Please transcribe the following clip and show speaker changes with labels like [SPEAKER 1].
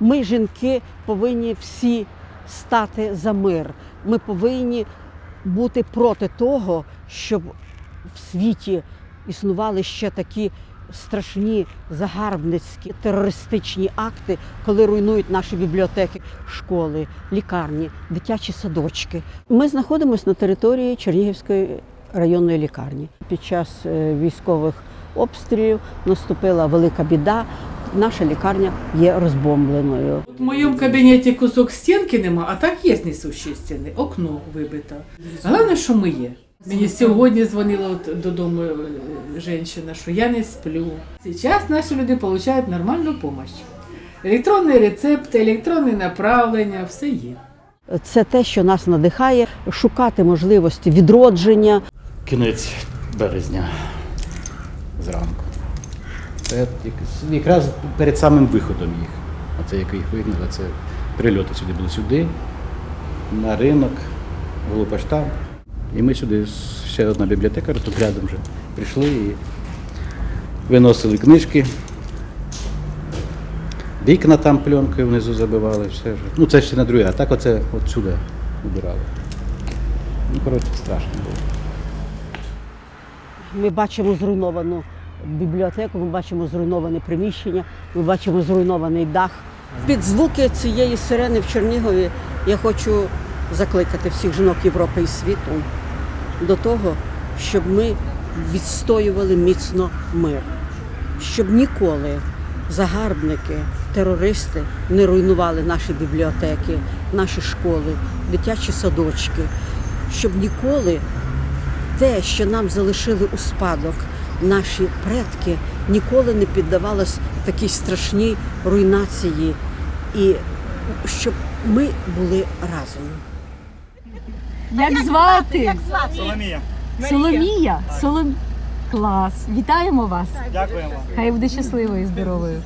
[SPEAKER 1] Ми, жінки, повинні всі стати за мир. Ми повинні бути проти того, щоб в світі існували ще такі страшні загарбницькі терористичні акти, коли руйнують наші бібліотеки, школи, лікарні, дитячі садочки. Ми знаходимося на території Чернігівської районної лікарні. Під час е, військових обстрілів наступила велика біда. Наша лікарня є розбомбленою.
[SPEAKER 2] В моєму кабінеті кусок стінки нема, а так є несущі стіни, окно вибито. Головне, що ми є. Мені сьогодні дзвонила от додому е, жінка, що я не сплю. Зараз наші люди отримують нормальну допомогу. Електронний рецепт, електронне направлення, все є.
[SPEAKER 1] Це те, що нас надихає шукати можливості відродження.
[SPEAKER 3] кінець березня зранку. Це якраз перед самим виходом їх. Оце як їх вигнали, це прильоти сюди були сюди, на ринок, Голубоштаб. І ми сюди, ще одна бібліотека, тут рядом вже прийшли і виносили книжки. Вікна там пленкою внизу забивали, все ж. Ну це ще на друге, а так оце от убирали. Ну, коротше, страшно було.
[SPEAKER 1] Ми бачимо зруйновану бібліотеку, ми бачимо зруйноване приміщення, ми бачимо зруйнований дах. Під звуки цієї сирени в Чернігові я хочу закликати всіх жінок Європи і світу до того, щоб ми відстоювали міцно мир, щоб ніколи загарбники, терористи не руйнували наші бібліотеки, наші школи, дитячі садочки, щоб ніколи те, що нам залишили у спадок наші предки, ніколи не піддавалось такій страшній руйнації, і щоб ми були разом.
[SPEAKER 4] Як звати?
[SPEAKER 5] Соломія.
[SPEAKER 4] Соломія. Солом... Клас. Вітаємо вас.
[SPEAKER 5] Дякуємо.
[SPEAKER 4] Хай буде щасливою і здоровою.